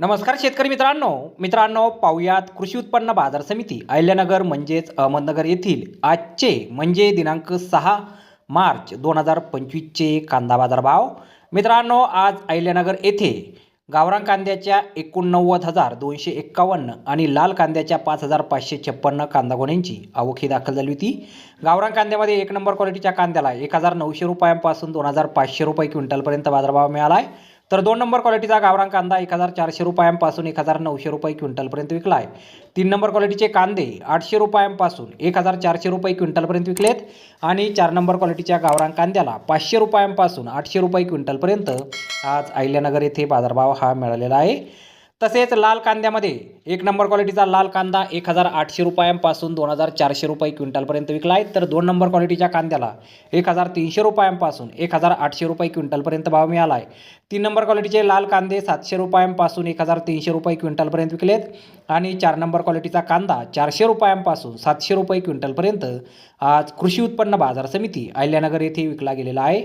नमस्कार शेतकरी मित्रांनो. मित्रांनो पाहुयात कृषी उत्पन्न बाजार समिती अहिल्यानगर म्हणजेच अहमदनगर येथील आजचे म्हणजे दिनांक सहा मार्च दोन हजार पंचवीसचे कांदा बाजार भाव मित्रांनो आज अहिल्यानगर येथे गावरान कांद्याच्या एकोणनव्वद हजार दोनशे एक्कावन्न आणि लाल कांद्याच्या पाच हजार पाचशे छप्पन्न कांदा गोण्यांची आवक ही दाखल झाली होती. गावरान कांद्यामध्ये एक नंबर क्वालिटीच्या कांद्याला एक हजार नऊशे रुपयांपासून दोन हजार पाचशे रुपये क्विंटलपर्यंत बाजारभाव मिळाला आहे तर दोन नंबर क्वालिटीचा गावरान कांदा एक हजार चारशे रुपयांपासून एक हजार नऊशे रुपये क्विंटलपर्यंत विकला आहे तीन नंबर क्वालिटीचे कांदे आठशे रुपयांपासून एक हजार चारशे रुपये क्विंटलपर्यंत विकलेत आणि चार नंबर क्वालिटीच्या गावरान कांद्याला पाचशे रुपयांपासून आठशे रुपये क्विंटलपर्यंत आज अहिल्यानगर येथे बाजारभाव हा मिळालेला आहे. तसेच लाल कांद्यामध्ये एक नंबर क्वालिटीचा लाल कांदा एक हजार आठशे रुपयांपासून दोन हजार चारशे रुपये क्विंटलपर्यंत विकला आहे तर दोन नंबर क्वालिटीच्या कांद्याला एक हजार तीनशे रुपयांपासून एक हजार आठशे रुपये क्विंटलपर्यंत भाव मिळाला आहे तीन नंबर क्वालिटीचे लाल कांदे सातशे रुपयांपासून एक हजार तीनशे रुपये क्विंटलपर्यंत विकलेत. आणि चार नंबर क्वालिटीचा कांदा चारशे रुपयांपासून सातशे रुपये क्विंटलपर्यंत आज कृषी उत्पन्न बाजार समिती अहिल्यानगर येथे विकला गेलेला आहे.